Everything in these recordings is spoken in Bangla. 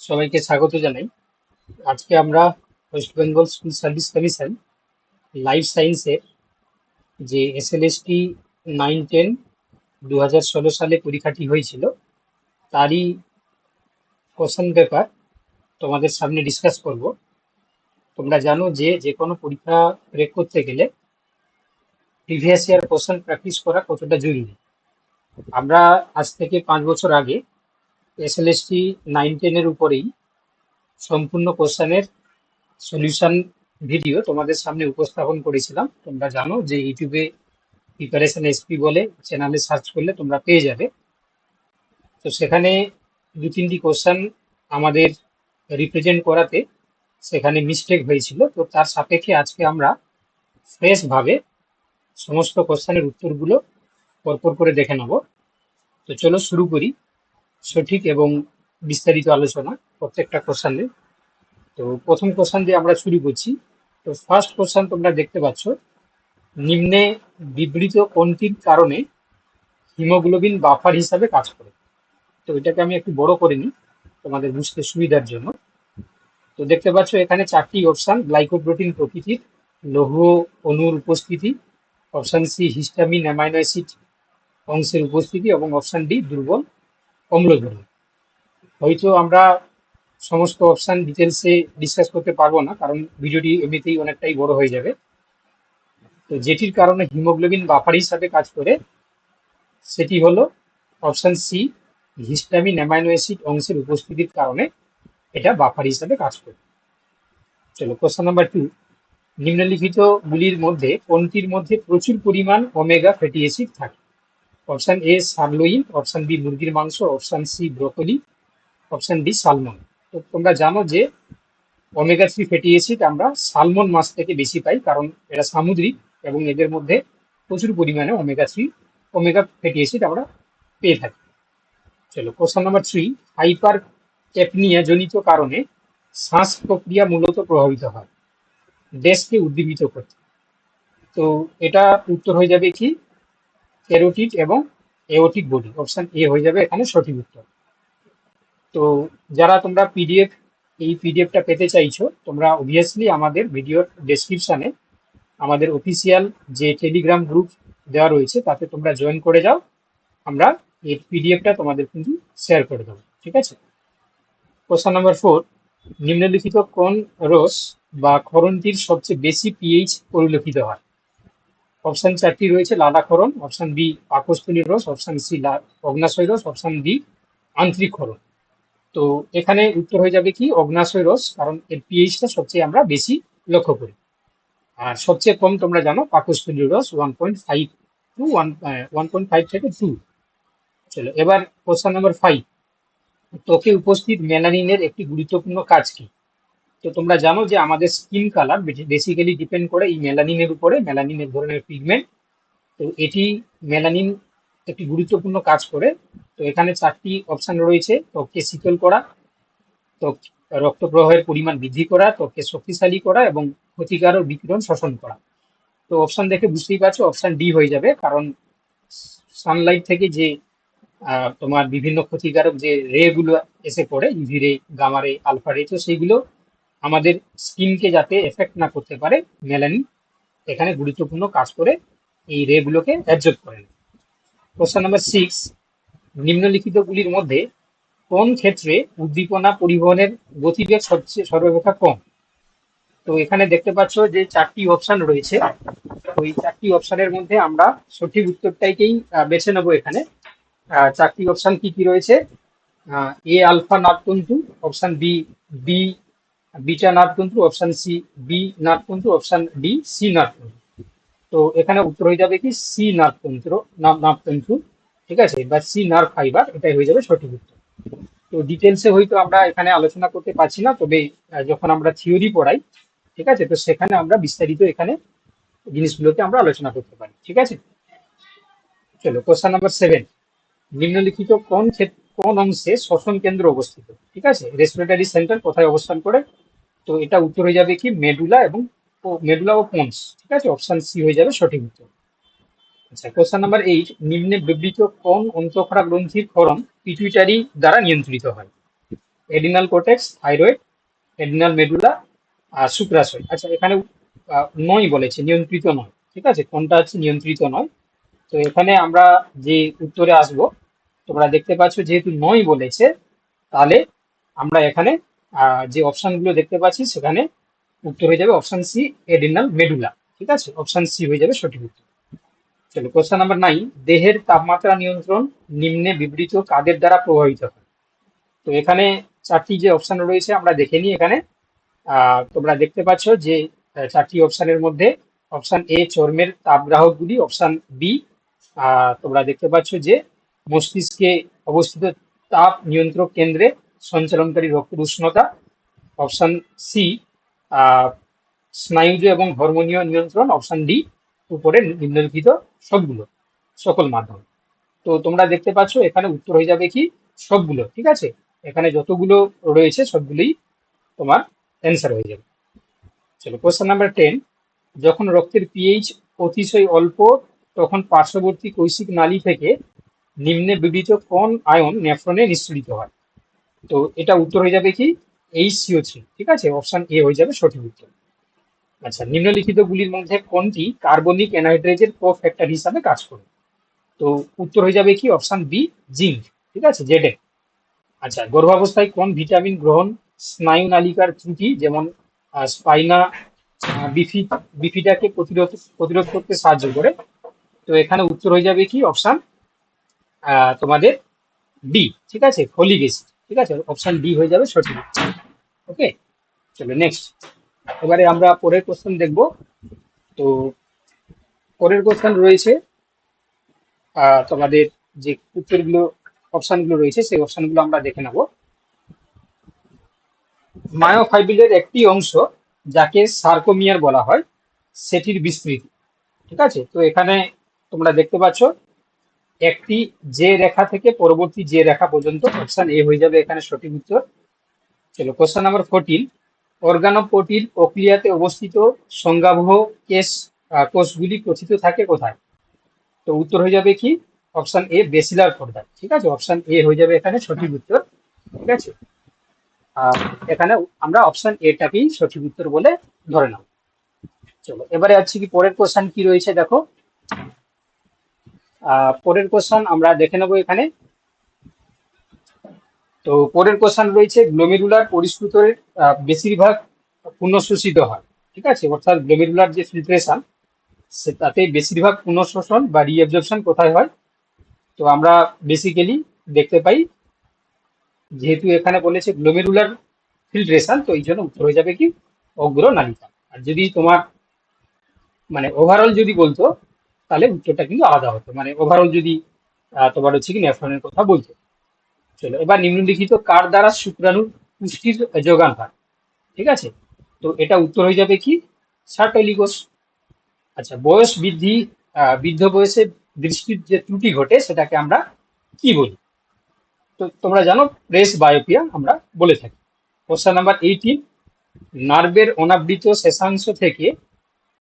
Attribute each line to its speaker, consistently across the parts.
Speaker 1: সবাইকে স্বাগত জানাই। আজকে আমরা West Bengal school service commission life সায়েন্সের যে এসএলএসটি নাইন টেন দু হাজার ষোলো সালে পরীক্ষাটি হয়েছিল, তারই কোশ্চেন পেপার তোমাদের সামনে ডিসকাস করব। তোমরা জানো যে যে কোনো পরীক্ষা ক্রেক করতে গেলে প্রিভিয়াস ইয়ার কোশ্চেন প্র্যাকটিস করা কতটা জরুরি? আমরা আজ থেকে পাঁচ বছর আগে এসএলএসটি নাইন টেনের উপরেই সম্পূর্ণ কোশ্চেনের সলিউশন ভিডিও তোমাদের সামনে উপস্থাপন করেছিলাম। তোমরা জানো যে ইউটিউবে প্রিপারেশন এসপি বলে চ্যানেলে সার্চ করলে তোমরা পেয়ে যাবে। তো সেখানে দু তিনটি কোশ্চেন আমাদের রিপ্রেজেন্ট করাতে সেখানে মিস্টেক হয়েছিল। তো তার সাপেক্ষে আজকে আমরা ফ্রেশভাবে সমস্ত কোশ্চেনের উত্তরগুলো পরপর করে দেখে নেব। তো চলো শুরু করি। সঠিক এবং বিস্তারিত আলোচনা প্রত্যেকটা কোশ্চানে তো প্রথম কোশ্চান দিয়ে আমরা শুরু করছি। তো ফার্স্ট কোশ্চান তোমরা দেখতে পাচ্ছ, নিম্নে বিবৃত কোনটির কারণে হিমোগ্লোবিন বাফার হিসাবে কাজ করে। তো এটাকে আমি একটু বড় করে নিই, তোমাদের বুঝতে সুবিধার জন্য। তো দেখতে পাচ্ছ, এখানে চারটি অপশান গ্লাইকোপ্রোটিন প্রকৃতির লৌহ অণুর উপস্থিতি option C histamine amino acid অংশের উপস্থিতি এবং অপশান ডি দুর্বল অম্লধর্মী হয়তো আমরা সমস্ত অপশান ডিটেলসে ডিসকাস করতে পারব না, কারণ ভিডিওটি এমনিতেই অনেকটাই বড় হয়ে যাবে। তো যেটির কারণে হিমোগ্লোবিন বাফার হিসাবে কাজ করে, সেটি হলো option C histamine amino acid অংশের উপস্থিতির কারণে এটা বাফার হিসাবে কাজ করে। চলো কোশ্চেন নাম্বার টু নিম্নলিখিত গুলির মধ্যে কোনটির মধ্যে প্রচুর পরিমাণ ওমেগা ফ্যাটি অ্যাসিড থাকে? Option A sirloin option B মুরগির মাংস option C broccoli option D salmon তো তোমরা জানো যে ওমেগা থ্রি ফ্যাটি অ্যাসিড আমরা সালমন মাছ থেকে বেশি পাই কারণ এরা সামুদ্রিক এবং এদের মধ্যে প্রচুর পরিমাণে omega three omega fatty acid আমরা পেয়ে থাকি। চলো question number three hypercapnia জনিত কারণে শ্বাস প্রক্রিয়া মূলত প্রভাবিত হয়। দেশকে উদ্দীপিত করতে তো এটা উত্তর হয়ে যাবে কি? ক্যারোটিড এবং এওটিক বডি অপশন এ হয়ে যাবে এখানে সঠিক উত্তর। তো যারা তোমরা পিডিএফ এই পিডিএফটা পেতে চাইছো, তোমরা অবভিয়াসলি আমাদের ভিডিওর ডেসক্রিপশানে আমাদের অফিসিয়াল যে টেলিগ্রাম গ্রুপ দেওয়া রয়েছে, তাতে তোমরা জয়েন করে যাও। আমরা এই পিডিএফটা তোমাদের কিন্তু শেয়ার করে দেবো, ঠিক আছে? কোশ্চেন নাম্বার ফোর নিম্নলিখিত কোন রস বা ক্ষরণটির সবচেয়ে বেশি পিএইচ পরিলক্ষিত হয়? অপশান চারটি রয়েছে লালাক্ষরণ অপশান বি পাকস্থলীর রস অপশন সি অগ্নাশয় রস অপশন ডি আন্তরিক ক্ষরণ তো এখানে উত্তর হয়ে যাবে কি? অগ্নাশয় রস কারণ এর পিএইচটা সবচেয়ে আমরা বেশি লক্ষ্য করি। আর সবচেয়ে কম তোমরা জানো পাকস্থলীর রস one point five two one one point five থেকে টু চলো, এবার কোশ্চেন নাম্বার ফাইভ ত্বকে উপস্থিত মেলানিনের একটি গুরুত্বপূর্ণ কাজ কি? তো তোমরা জানো যে আমাদের স্কিন কালার বেসিক্যালি ডিপেন্ড করে এই মেলানিনের উপরে মেলানিন এক ধরনের পিগমেন্ট তো এটি মেলানিন একটি গুরুত্বপূর্ণ কাজ করে। তো এখানে চারটি অপশান রয়েছে, ত্বককে শীতল করা, ত্বক রক্ত প্রবাহের পরিমাণ বৃদ্ধি করা, ত্বককে শক্তিশালী করা এবং ক্ষতিকারক বিকিরণ শোষণ করা। তো অপশান দেখে বুঝতেই পারছ অপশান ডি হয়ে যাবে, কারণ সানলাইট থেকে যে তোমার বিভিন্ন ক্ষতিকারক যে রেগুলো এসে পড়ে ইভি রে গামা রে আলফা রে তো সেইগুলো আমাদের স্কিনকে যাতে এফেক্ট না করতে পারে, মেলানিন এখানে গুরুত্বপূর্ণ কাজ করে এই রেগুলোকে অ্যাবজর্ব করে কোশ্চেন নাম্বার সিক্স নিম্নলিখিতগুলির মধ্যে কোন ক্ষেত্রে উদ্দীপনা পরিবহনের গতিবেগ সবচেয়ে সর্বাপেক্ষা কম? তো এখানে দেখতে পাচ্ছ যে চারটি অপশান রয়েছে। ওই চারটি অপশানের মধ্যে আমরা সঠিক উত্তরটাইকেই বেছে নেব এখানে। চারটি অপশান কি কি রয়েছে? এ আলফা নাটতন্তু অপশান বি বি বিটা নাটতন্তু অপশন সি বি নাটতন্তু অপশন ডি সি নাটতন্তু তো এখানে উত্তর হয়ে যাবে কি সি নাটতন্ত্র নাটতন্তু ঠিক আছে? বা সি নার্ভ ফাইবার এটাই হয়ে যাবে সঠিক উত্তর। তো ডিটেলসে হয়তো আমরা এখানে আলোচনা করতে পারছি না, তবে যখন আমরা থিওরি পড়াই, ঠিক আছে? তো সেখানে আমরা বিস্তারিত এখানে জিনিসগুলোকে আমরা আলোচনা করতে পারি। ঠিক আছে? চলো কোশ্চেন নাম্বার সেভেন নিম্নলিখিত কোন কোন অংশে শ্বসন কেন্দ্র অবস্থিত? ঠিক আছে? রেসপিরেটারি সেন্টার কোথায় অবস্থান করে? তো এটা উত্তর হয়ে যাবে কি? মেডুলা এবং মেডুলা ও পন্স ঠিক আছে? অপশন সি হয়ে যাবে সঠিক উত্তর। আচ্ছা কোশ্চেন নাম্বার এইট নিম্নে বিবৃত কোন অন্তঃক্ষরা গ্রন্থির ক্ষরণ পিটুইটারি দ্বারা নিয়ন্ত্রিত হয়? Adrenal cortex thyroid, adrenal medulla আর শুক্রাশয় আচ্ছা এখানে নয় বলেছে, নিয়ন্ত্রিত নয়, ঠিক আছে? কোনটা হচ্ছে নিয়ন্ত্রিত নয়? তো এখানে আমরা যে উত্তরে আসব, তোমরা দেখতে পাচ্ছ যেহেতু নয় বলেছে, তাহলে আমরা এখানে যে অপশনগুলো দেখতে পাচ্ছি সেখানে উত্তর হয়ে যাবে অপশন সি, এডিনাল মেডুলা। ঠিক আছে? অপশন সি হয়ে যাবে সঠিক উত্তর। চলো কোশ্চেন নাম্বার নাইন দেহের তাপমাত্রা নিয়ন্ত্রণ নিম্নে বিবৃত কাদের দ্বারা প্রভাবিত হয়? তো এখানে চারটি যে অপশন রয়েছে আমরা দেখে নিই এখানে। তোমরা দেখতে পাচ্ছ যে চারটি অপশনের মধ্যে অপশন এ চর্মের তাপগ্রাহকগুলি, অপশন বি তোমরা দেখতে পাচ্ছ যে মস্তিষ্কে অবস্থিত তাপ নিয়ন্ত্রক কেন্দ্রে সঞ্চালনকারী রক্তের উষ্ণতা, অপশান সি স্নায়ুজ এবং হরমোনীয় নিয়ন্ত্রণ, অপশন ডি উপরে নিম্নলিখিত সবগুলো, সকল মাধ্যম। তো তোমরা দেখতে পাচ্ছ, এখানে উত্তর হয়ে যাবে কি? সবগুলো, ঠিক আছে? এখানে যতগুলো রয়েছে, সবগুলোই তোমার অ্যান্সার হয়ে যাবে। চলো কোশ্চেন নাম্বার টেন যখন রক্তের পিএইচ অতিশয় অল্প, তখন পার্শ্ববর্তী কৈশিক নালী থেকে নিম্নে বিবৃত কোন আয়ন নেফ্রনে নিঃসৃত হয়? তো এটা উত্তর হয়ে যাবে কি? এইচ সিও থ্রি ঠিক আছে? অপশন এ হয়ে যাবে সঠিক উত্তর। আচ্ছা নিম্নলিখিত গুলির মধ্যে কোনটি কার্বনিক অ্যানহাইড্রেজের কো ফ্যাক্টর হিসাবে কাজ করে? তো উত্তর হয়ে যাবে কি? অপশন বি জিঙ্ক ঠিক আছে? জেডে আচ্ছা গর্ভাবস্থায় কোন ভিটামিন গ্রহণ স্নায়ু নালিকার ত্রুটি? যেমন স্পাইনা বিফি বিফিটাকে প্রতিরোধ প্রতিরোধ করতে সাহায্য করে। তো এখানে উত্তর হয়ে যাবে কি? অপশন তোমাদের ডি ঠিক আছে? ফলিক অ্যাসিড ঠিক আছে? অপশন ডি হয়ে যাবে সঠিক ওকে চলো নেক্সট এবারে আমরা পরের কোশ্চেন দেখব। তো, পরের কোশ্চেন রয়েছে তোমাদের যে উত্তরগুলো অপশনগুলো রয়েছে, সেই অপশনগুলো আমরা দেখে নেব। মায়োফাইব্রিলের একটি অংশ, যাকে সার্কোমিয়ার বলা হয়, সেটির বিস্তৃতি। ঠিক আছে? তো এখানে তোমরা দেখতে পাচ্ছ একটি যে রেখা থেকে পরবর্তী যে রেখা পর্যন্ত অপশন এ হয়ে যাবে এখানে সঠিক উত্তর। চলো কোশ্চেন নাম্বার ফোরটিন অর্গানোপ্রোটিন প্রক্রিয়াতে অবস্থিত সংজ্ঞাবহ কেস কোষগুলি কথিত থাকে কোথায়? তো উত্তর হয়ে যাবে কি? অপশন এ বেসিলার পর্দায় ঠিক আছে? অপশন এ হয়ে যাবে এখানে সঠিক উত্তর। ঠিক আছে? আর এখানে আমরা অপশন এটাকেই সঠিক উত্তর বলে ধরে নাও। চলো, এবারে আছে কি পরের কোশ্চেন কি রয়েছে দেখো? পরের কোশ্চেন আমরা দেখে নেব এখানে। তো পরের কোশ্চেন রয়েছে গ্লোমেরুলার পরিস্ফুটের বেশিরভাগ পুনঃশোষিত হয়, ঠিক আছে? অর্থাৎ গ্লোমেরুলার যে ফিল্ট্রেশন সে তাতে বেশিরভাগ পুনঃশোষণ বা রিঅ্যাবজর্পশন কোথায় হয়? তো আমরা বেসিক্যালি দেখতে পাই, যেহেতু এখানে বলেছে গ্লোমেরুলার ফিল্ট্রেশন তো এই জন্য উত্তর হয়ে যাবে কি? অগ্র নালিকা আর যদি তোমার মানে ওভারঅল যদি বলতো তাহলে উত্তরটা কিন্তু আলাদা হতো। মানে ওভারঅল যদি তোমার হচ্ছে কি নেফ্রনের কথা বলতো। চলো, এবার নিম্নলিখিত কার দ্বারা শুক্রাণুর পুষ্টির যোগান হয়? ঠিক আছে? তো এটা উত্তর হয়ে যাবে কি? সার্টলিগোস আচ্ছা বয়স বৃদ্ধি বৃদ্ধ বয়সে দৃষ্টির যে ত্রুটি ঘটে, সেটাকে আমরা কি বলি? তো তোমরা জানো, প্রেস বায়োপিয়া আমরা বলে থাকি। কোশ্চেন নাম্বার এইটিন নার্ভের অনাবৃত শেষাংশ থেকে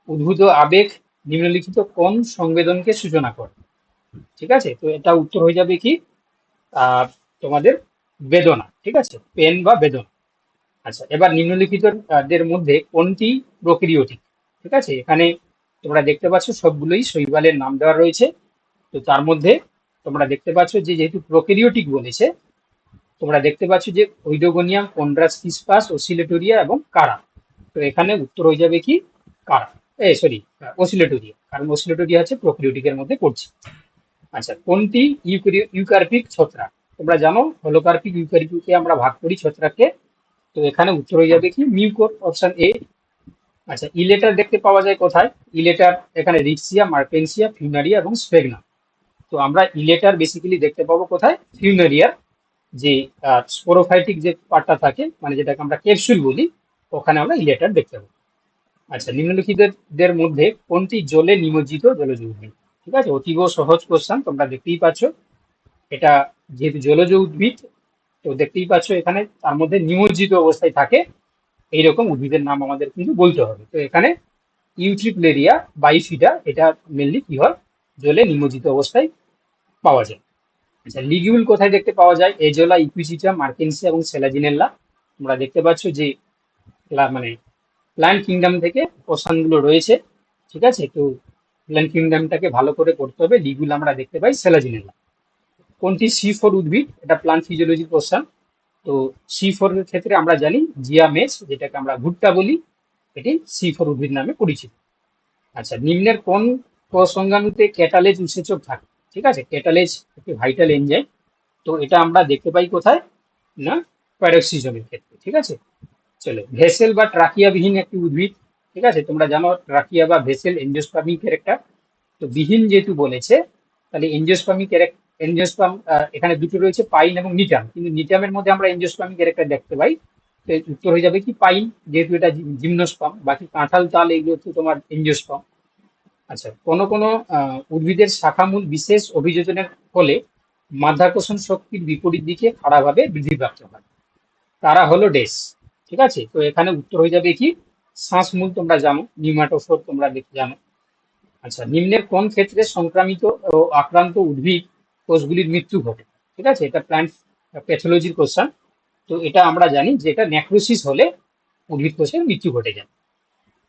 Speaker 1: উদ্ভূত আবেগ নিম্নলিখিত কোন সংবেদনকে সূচনা করে? ঠিক আছে? তো এটা উত্তর হয়ে যাবে কি? তোমাদের বেদনা, ঠিক আছে? পেন বা বেদনা। আচ্ছা এবার নিম্নলিখিত দের মধ্যে কোনটি প্রক্রিয়টিক ঠিক আছে? এখানে তোমরা দেখতে পাচ্ছ সবগুলোই শৈবালের নাম দেওয়া রয়েছে। তো তার মধ্যে তোমরা দেখতে পাচ্ছ যে যেহেতু প্রোকেরিওটিক বলেছে, তোমরা দেখতে পাচ্ছ যে ওইডোগোনিয়াম কন্ড্রাস কিসপাস ওসিলেটোরিয়া এবং কারা। তো এখানে উত্তর হয়ে যাবে কি? কারা। এ সরি ওসিলেটোরিয়া কারণ ওসিলেটোরিয়া হচ্ছে প্রোক্রিওটিকের মধ্যে পড়ছে আচ্ছা কোনটি? ইউকার্পিক ছত্রাক। তোমরা জানো হলোকার্পিক ইউকার্পিকে আমরা ভাগ করি ছত্রাককে। তো এখানে উত্তর হয়ে যাবে কি? Mucor option A. আচ্ছা ইলেটার দেখতে পাওয়া যায় কোথায়? ইলেটার এখানে রিক্সিয়া মার্পেন্সিয়া ফিউনারিয়া এবং স্পেগনা তো আমরা ইলেটার বেসিক্যালি দেখতে পাবো কোথায়? ফিউনারিয়ার যে স্পোরোফাইটিক যে পার্টটা থাকে মানে যেটাকে আমরা ক্যাপসুল বলি ওখানে আমরা ইলেটার দেখতে পাবো। আচ্ছা নিম্নলিখিতদের মধ্যে কোনটি জলে নিমজ্জিত জলজ উদ্ভিদ ঠিক আছে, অতীব সহজ কোশ্চেন তোমরা দেখতেই পাচ্ছ। এটা যেহেতু জলজ উদ্ভিদ, তো দেখতেই পাচ্ছ এখানে তার মধ্যে নিমজ্জিত অবস্থায় থাকে। এইরকম উদ্ভিদের নাম আমাদের কিন্তু বলতে হবে। তো এখানে ইউট্রিপ্লেরিয়া বাইফিডা এটা মেনলি কি হয়? জলে নিমজ্জিত অবস্থায় পাওয়া যায়। আচ্ছা লিগিউল কোথায় দেখতে পাওয়া যায়? এজোলা, ইকুইজিটা, মার্কেন্সি এবং সেলাজিনেল্লা। তোমরা দেখতে পাচ্ছ যে মানে প্ল্যান্ট কিংডম থেকে পোষণগুলো রয়েছে, ঠিক আছে? তো প্ল্যান্ট কিংডমটাকে ভালো করে করতে হবে। লিগুল আমরা দেখতে পাই সেলাজিনেল্লা কোনটি? সি ফোর উদ্ভিদ, এটা প্লান্ট ফিজিওলজি কোশ্চান তো সি ফোর এর ক্ষেত্রে আমরা জানি জিয়া মেস যেটাকে আমরা ভুট্টা বলি, এটি সি ফোর উদ্ভিদ নামে পরিচিত। আচ্ছা নিম্নের কোন প্রসঙ্গাণুতে ক্যাটালেজ উৎসেচক থাকে? ঠিক আছে ক্যাটালেজ একটি ভাইটাল এনজাইম তো এটা আমরা দেখতে পাই কোথায়? না প্যারক্সিজমের ক্ষেত্রে, ঠিক আছে? চলো, ভেসেল বা ট্রাকিয়াবিহীন একটি উদ্ভিদ, ঠিক আছে? তোমরা জানো, ট্রাকিয়া বা ভেসেল এনজিওস্পার্মিক ক্যারেক্টার। তো বিহীন যেহেতু বলেছে, তাহলে এনজিওস্পার্মিক এনজিওস্পাম এখানে দুটো রয়েছে, পাইন এবং নিটাম। কিন্তু নিটামের মধ্যে আমরা এনজিওস্পার্মিক ক্যারেক্টার দেখতে পাই। তো উত্তর হয়ে যাবে কি? পাইন, যেহেতু এটা জিমনোস্পাম বাকি কাঁঠাল তাল এগুলো হচ্ছে তোমার এনজিওস্পাম আচ্ছা কোনো কোনো উদ্ভিদের শাখামূল বিশেষ অভিযোজনের ফলে মাধ্যাকর্ষণ শক্তির বিপরীত দিকে খাড়াভাবে বৃদ্ধিপ্রাপ্ত হয়। তারা হলো ডেস। ঠিক আছে? তো এখানে উত্তর হয়ে যাবে কি? শ্বাসমূল তোমরা জানো নিউমাটোফোর তোমরা দেখে জানো। আচ্ছা নিম্নের কোন ক্ষেত্রে সংক্রামিত ও আক্রান্ত উদ্ভিদ কোষগুলির মৃত্যু ঘটে? ঠিক আছে? এটা প্ল্যান্ট প্যাথোলজির কোশ্চান তো এটা আমরা জানি যে এটা নেক্রোসিস হলে উদ্ভিদ কোষের মৃত্যু ঘটে যায়।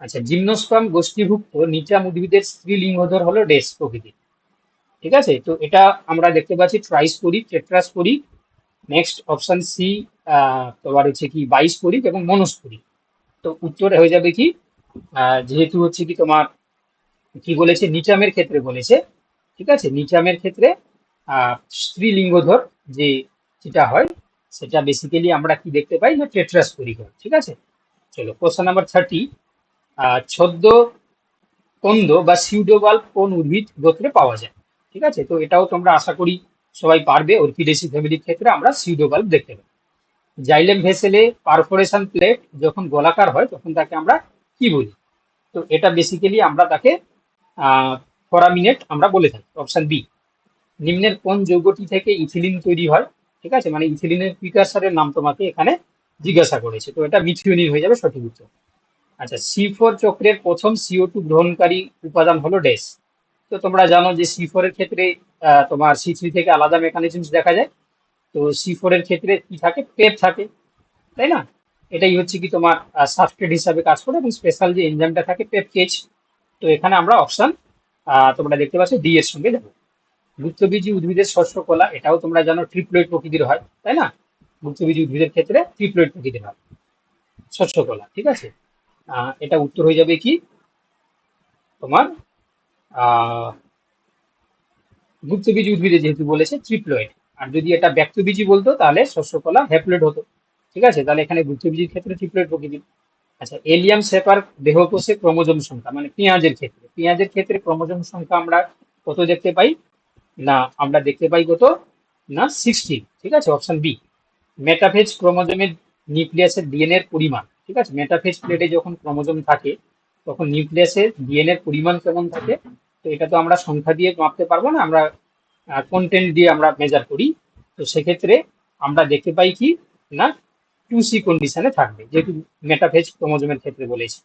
Speaker 1: আচ্ছা জিমনোস্পাম গোষ্ঠীভুক্ত নিচাম উদ্ভিদের স্ত্রীলিঙ্গধর হলো ডেস প্রকৃতি ঠিক আছে? তো এটা আমরা দেখতে পাচ্ছি trisporic tetrasporic next option C তোমার হচ্ছে কি বাইশপোরিক এবং মনোস্পোরিক তো উত্তরে হয়ে যাবে কি যেহেতু হচ্ছে কি তোমার কি বলেছে, নিচামের ক্ষেত্রে বলেছে, ঠিক আছে? নিচামের ক্ষেত্রে স্ত্রীলিঙ্গধর যে যেটা হয়, সেটা বেসিক্যালি আমরা কি দেখতে পাই না টেট্রাস্পোরিক হয়, ঠিক আছে? চলো কোশ্চেন নাম্বার থার্টি ছদ্ম কন্দ বা সিউডোবাল্ব কোন উদ্ভিদ গোত্রে পাওয়া যায়, ঠিক আছে? তো এটাও তোমরা আশা করি সবাই পারবে অর্কিডেসি ফ্যামিলির ক্ষেত্রে আমরা সিউডোবাল্ব দেখতে পাই জাইলেম ভেসেলে পারফোরেশন প্লেট যখন গোলাকার হয়, তখন তাকে আমরা কি বলি? তো এটা বেসিক্যালি আমরা তাকে ফরামিনেট আমরা বলে থাকি অপশান বি নিম্নের কোন যৌগটি থেকে ইথিলিন তৈরি হয়? ঠিক আছে? মানে ইথিলিনের প্রিকারসারের নাম তোমাকে এখানে জিজ্ঞাসা করেছে। তো এটা মিথিওনিন হয়ে যাবে সঠিক উত্তর। আচ্ছা সি ফোর চক্রের প্রথম সিও টু গ্রহণকারী উপাদান হলো ডেস তো তোমরা জানো যে সি ফোর এর ক্ষেত্রে তোমার সি থ্রি থেকে আলাদা মেকানিজমস দেখা যায়। তো সি ফোর এর ক্ষেত্রে কি থাকে? পেপ থাকে, তাই না? এটাই হচ্ছে কি তোমার সাবস্ট্রেট হিসাবে কাজ করে এবং স্পেশাল যে এনজাইমটা থাকে পেপ কেজ তো এখানে আমরা অপশন তোমরা দেখতে পাচ্ছ ডি এর সঙ্গে দেবো। গুপ্তবীজী উদ্ভিদের শস্য কলা এটাও তোমরা জানো ট্রিপ্লয়েড প্রকৃতির হয়, তাই না? গুপ্তবীজী উদ্ভিদের ক্ষেত্রে ট্রিপ্লয়েড প্রকৃতির হয় শস্য কলা ঠিক আছে? এটা উত্তর হয়ে যাবে কি? তোমার গুপ্তবীজী উদ্ভিদে যেহেতু বলেছে ট্রিপ্লয়েড আর যদি এটা ব্যক্তবীজী বলতো, তাহলে শস্যকলা হ্যাপ্লয়েড হতো। ঠিক আছে? তাহলে এখানে গুপ্তবীজির ক্ষেত্রে ট্রিপ্লয়েড প্রকৃতি আচ্ছা এলিয়াম সেপার দেহকোষে ক্রোমোজোম সংখ্যা মানে পেঁয়াজের ক্ষেত্রে। পেঁয়াজের ক্ষেত্রে ক্রোমোজোম সংখ্যা আমরা কত দেখতে পাই? না, আমরা দেখতে পাই কত? না সিক্সটি ঠিক আছে? অপশন বি মেটাফেজ ক্রোমোজোমের নিউক্লিয়াসের ডিএনএ পরিমাণ। ঠিক আছে? মেটাফেজ প্লেটে যখন ক্রোমোজোম থাকে, তখন নিউক্লিয়াসের ডিএনএ পরিমাণ কেমন থাকে? তো এটা তো আমরা সংখ্যা দিয়ে মাপতে পারব না, আমরা কন্টেন্ট দিয়ে আমরা মেজার করি। তো সেক্ষেত্রে আমরা দেখতে পাই কি না টু সি কন্ডিশনে থাকবে, যেহেতু মেটাফেজ ক্রোমোজোমের ক্ষেত্রে বলেছি।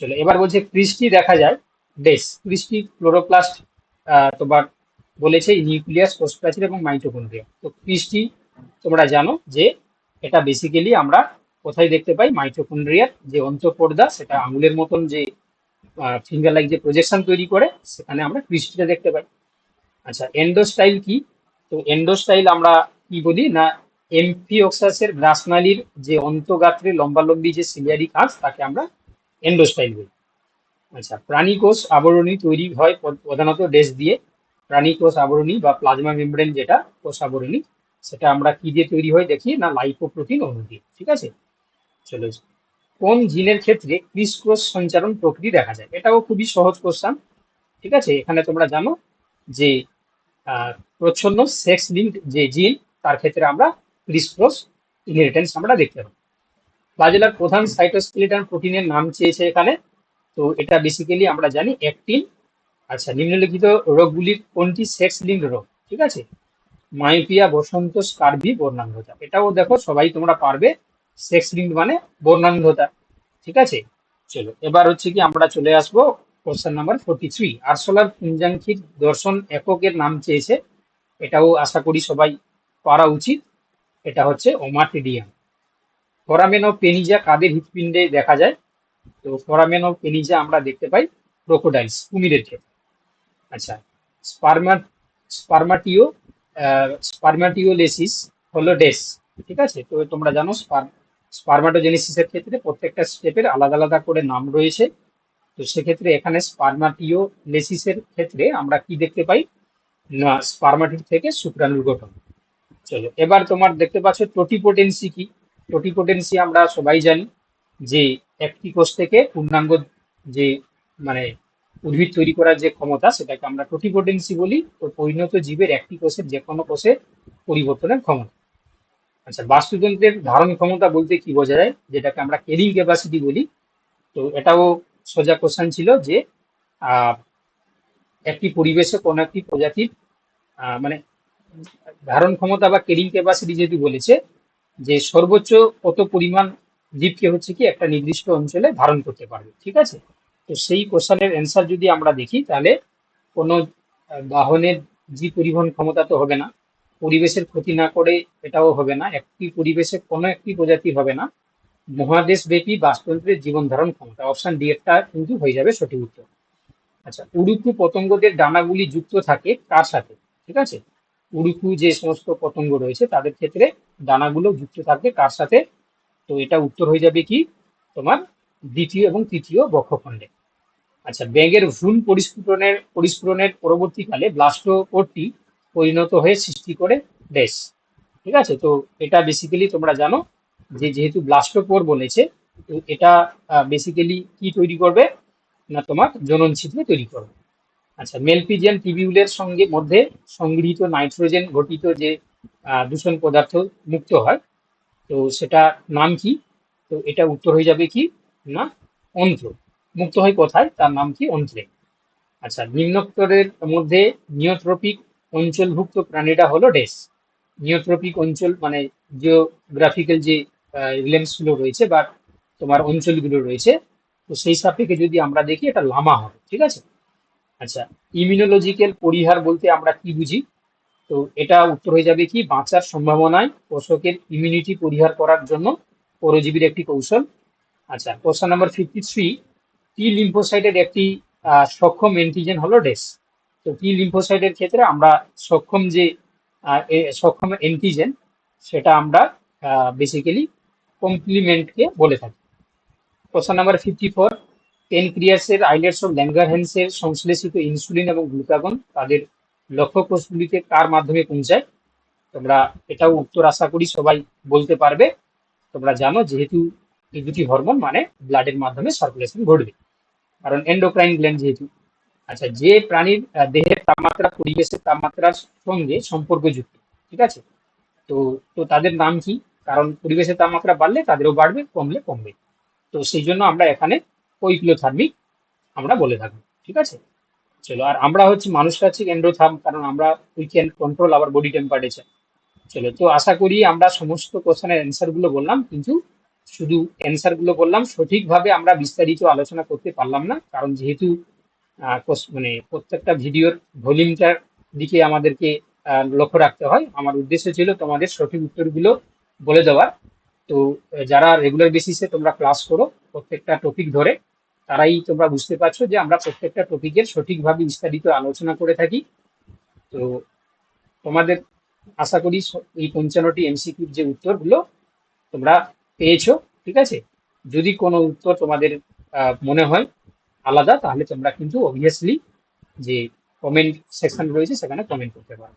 Speaker 1: চলো, এবার বলছে ক্রিস্টি দেখা যায় ডেস ক্রিস্টি ক্লোরোপ্লাস্ট তোমার বলেছে নিউক্লিয়াস কোষপ্রাচীর এবং মাইটোকন্ড্রিয়া তো ক্রিস্টি তোমরা জানো যে এটা বেসিক্যালি আমরা কোথায় দেখতে পাই মাইটোকন্ড্রিয়ার যে অন্তঃপর্দা, সেটা আঙুলের মতন যে ফিঙ্গার লাইক যে প্রজেকশন তৈরি করে, সেখানে আমরা ক্রিস্টিটা দেখতে পাই। আচ্ছা এন্ডোস্টাইল কি? তো এন্ডোস্টাইল আমরা কি বলি না এমপি এমপিওক্সাসের গ্রাসনালির যে অন্তগাত্রে লম্বালম্বী যে সিলিয়ারি কাঁচ তাকে আমরা এন্ডোস্টাইল বলি। আচ্ছা প্রাণী কোষ আবরণী তৈরি হয় প্রধানত ডেস দিয়ে। প্রাণী কোষ আবরণী বা প্লাজমা মেমব্রেন যেটা, কোষ আবরণী, সেটা আমরা কি দিয়ে তৈরি হয় দেখি না লাইপোপ্রোটিন অণু দিয়ে। ঠিক আছে? চলো কোন জিনের ক্ষেত্রে ক্রিস ক্রস সঞ্চারণ প্রকৃতি দেখা যায়? এটাও খুবই সহজ কোশ্চান ঠিক আছে? এখানে তোমরা জানো যে প্রচ্ছন্ন সেক্স লিঙ্ক যে জিন, তার ক্ষেত্রে আমরা ক্রিস ক্রস ইনহেরিটেন্স আমরা দেখতে পাবো। ফ্লাজেলার প্রধান সাইটোস্কেলিটন প্রোটিনের নাম চেয়েছে এখানে। তো এটা বেসিক্যালি আমরা জানি অ্যাক্টিন আচ্ছা নিম্নলিখিত রোগগুলির কোনটি সেক্স লিঙ্ক রোগ? ঠিক আছে? মায়োপিয়া বসন্ত স্কার্ভি বর্ণান্ধতা এটাও দেখো সবাই তোমরা পারবে। সেক্স লিঙ্ক মানে বর্ণান্ধতা। ঠিক আছে? চলো, এবার হচ্ছে কি আমরা চলে আসব কোশ্চেন নাম্বার ফোর্টি থ্রি আরসোলার পুঞ্জাঙ্কির দর্শন এককের নাম চেয়েছে। এটাও আশা করি সবাই পারা উচিত। এটা হচ্ছে ওমাটিডিয়াম ফোরামেন ও পেনিজা কাদের হৃৎপিণ্ডে দেখা যায়? তো ফোরামেন ও পেনিজা আমরা দেখতে পাই ক্রোকোডাইলস, কুমিরের ক্ষেত্রে। আচ্ছা স্পারমা, স্পারমাটিও স্পারমাটিওলেসিস হলো ডেস। ঠিক আছে? তো তোমরা জানো স্পারমাটোজেনেসিসের ক্ষেত্রে প্রত্যেকটা স্টেপের আলাদা আলাদা করে নাম রয়েছে। তো সেক্ষেত্রে এখানে স্পারমাটিওলেসিসের ক্ষেত্রে আমরা কি দেখতে পাই? না স্পারমাটিড থেকে শুক্রাণুর গঠন। চলো, এবার তোমার দেখতে পাচ্ছ টোটিপোটেন্সি কি? টোটিপোটেন্সি আমরা সবাই জানি যে একটি কোষ থেকে পূর্ণাঙ্গ যে মানে উদ্ভিদ তৈরি করার যে ক্ষমতা, সেটাকে আমরা টোটিপোটেন্সি বলি। তো পরিণত জীবের একটি কোষের যে কোনো কোষে পরিবর্তনের ক্ষমতা। আচ্ছা বাস্তুতন্ত্রের ধারণ ক্ষমতা বলতে কি বোঝা যায় যেটাকে আমরা ক্যারিং ক্যাপাসিটি বলি। তো এটাও সোজা কোশ্চেন ছিল যে একটি পরিবেশে কোনো একটি প্রজাতির মানে ধারণ ক্ষমতা বা ক্যারিং ক্যাপাসিটি যদি বলেছে, যে সর্বোচ্চ কত পরিমাণ জীবকে হচ্ছে কি একটা নির্দিষ্ট অঞ্চলে ধারণ করতে পারবে, ঠিক আছে? তো সেই কোশ্চেনের অ্যান্সার যদি আমরা দেখি, তাহলে কোনো বাহনের জীব পরিবহন ক্ষমতা তো হবে না। পরিবেশের ক্ষতি না করে এটাও হবে না। একটি পরিবেশে কোনো একটি প্রজাতি হবে না। মহাদেশ ব্যাপী বাস্তুতন্ত্রের জীবন ধারণ ক্ষমতা। অপশন ডি এরটা কিন্তু হয়ে যাবে সঠিক উত্তর। আচ্ছা উড়ুকু পতঙ্গদের ডানাগুলি যুক্ত থাকে কার সাথে? ঠিক আছে? উড়ুকু যে সমস্ত পতঙ্গ রয়েছে, তাদের ক্ষেত্রে ডানাগুলো যুক্ত থাকবে কার সাথে? তো এটা উত্তর হয়ে যাবে কি? তোমার দ্বিতীয় এবং তৃতীয় বক্ষখণ্ডে। আচ্ছা ব্যাঙের ভ্রূণ পরিস্ফুটনের পরিস্ফুটনের পরবর্তীকালে ব্লাস্টোপোরটি পরিণত হয়ে সৃষ্টি করে ড্যাশ ঠিক আছে? তো এটা বেসিক্যালি তোমরা জানো যে যেহেতু ব্লাস্টোপোর বলেছে, তো এটা বেসিক্যালি কি তৈরি করবে? না তোমার জনন ছিদ্র তৈরি করবে। আচ্ছা মেলপিজিয়ান টিবিউলের সঙ্গে মধ্যে সংগৃহীত নাইট্রোজেন ঘটিত যে দূষণ পদার্থ মুক্ত হয়, তো সেটা নাম কি? তো এটা উত্তর হয়ে যাবে কি? না, অন্ত্র। মুক্ত হয় কোথায়? তার নাম কি? অন্ত্রে। আচ্ছা নিম্নোক্তরের মধ্যে নিওট্রপিক অঞ্চলভুক্ত প্রাণীটা হলো ডেস। নিওট্রপিক অঞ্চল মানে জিওগ্রাফিক্যাল যে রিলেন্সগুলো রয়েছে বা তোমার অঞ্চলগুলো রয়েছে, তো সেই সাপেক্ষে যদি আমরা দেখি এটা লামা হবে, ঠিক আছে? আচ্ছা ইমিউনোলজিক্যাল পরিহার বলতে আমরা কি বুঝি? তো এটা উত্তর হয়ে যাবে কি, বাঁচার সম্ভাবনায় পোষকের ইমিউনিটি পরিহার করার জন্য পরজীবীর একটি কৌশল। আচ্ছা question number fifty three T লিম্ফোসাইটের একটি সক্ষম অ্যান্টিজেন হলো ডেস। তো টি লিম্ফোসাইটের ক্ষেত্রে আমরা সক্ষম যে সক্ষম অ্যান্টিজেন সেটা আমরা বেসিক্যালি কমপ্লিমেন্টকে বলে থাকি। কোশ্চেন নাম্বার ফিফটি ফোর পেনক্রিয়াসের আইলেটস ও ল্যাঙ্গারহ্যান্সের সংশ্লেষিত ইনসুলিন এবং গ্লুকাগন তাদের লক্ষ্য কোষগুলিতে কার মাধ্যমে পৌঁছায়? তোমরা এটাও উত্তর আশা করি সবাই বলতে পারবে। তোমরা জানো যেহেতু এই দুটি হরমোন মানে ব্লাডের মাধ্যমে সার্কুলেশন ঘটবে। কারণ এন্ডোক্রাইন গ্ল্যান্ড যেহেতু আচ্ছা যে প্রাণীর দেহের তাপমাত্রা পরিবেশের তাপমাত্রার সঙ্গে সম্পর্কযুক্ত, ঠিক আছে? তো তো তাদের নাম কি? কারণ পরিবেশের তাপমাত্রা বাড়লে তাদেরও বাড়বে, কমলে কমবে। তো সেই জন্য আমরা এখানে কৈক্লোথার্মিক আমরা বলে থাকব ঠিক আছে? চলো, আর আমরা হচ্ছে মানুষটা হচ্ছে এন্ডোথার্ম কারণ আমরা উই ক্যান কন্ট্রোল আবার বডি টেম্পারেচার চলো, তো আশা করি আমরা সমস্ত কোশ্চেনের অ্যান্সারগুলো বললাম, কিন্তু শুধু অ্যান্সারগুলো বললাম, সঠিকভাবে আমরা বিস্তারিত আলোচনা করতে পারলাম না, কারণ যেহেতু মানে প্রত্যেকটা ভিডিওর ভলিউমটার দিকে আমাদেরকে লক্ষ্য রাখতে হয়। আমার উদ্দেশ্য ছিল তোমাদের সঠিক উত্তরগুলো বলে দেওয়ার তো যারা রেগুলার বেসিসে তোমরা ক্লাস করো প্রত্যেকটা টপিক ধরে, তারাই তোমরা বুঝতে পারছ যে আমরা প্রত্যেকটা টপিকের সঠিকভাবে বিস্তারিত আলোচনা করে থাকি। তো, তোমাদের আশা করি এই পঞ্চান্নটি এমসিকিউর যে উত্তরগুলো তোমরা পেয়েছ, ঠিক আছে? যদি কোনো উত্তর তোমাদের মনে হয় আলাদা তাহলে তোমরা কিন্তু অবভিয়াসলি যে কমেন্ট সেকশন রয়েছে সেখানে কমেন্ট করতে পারো।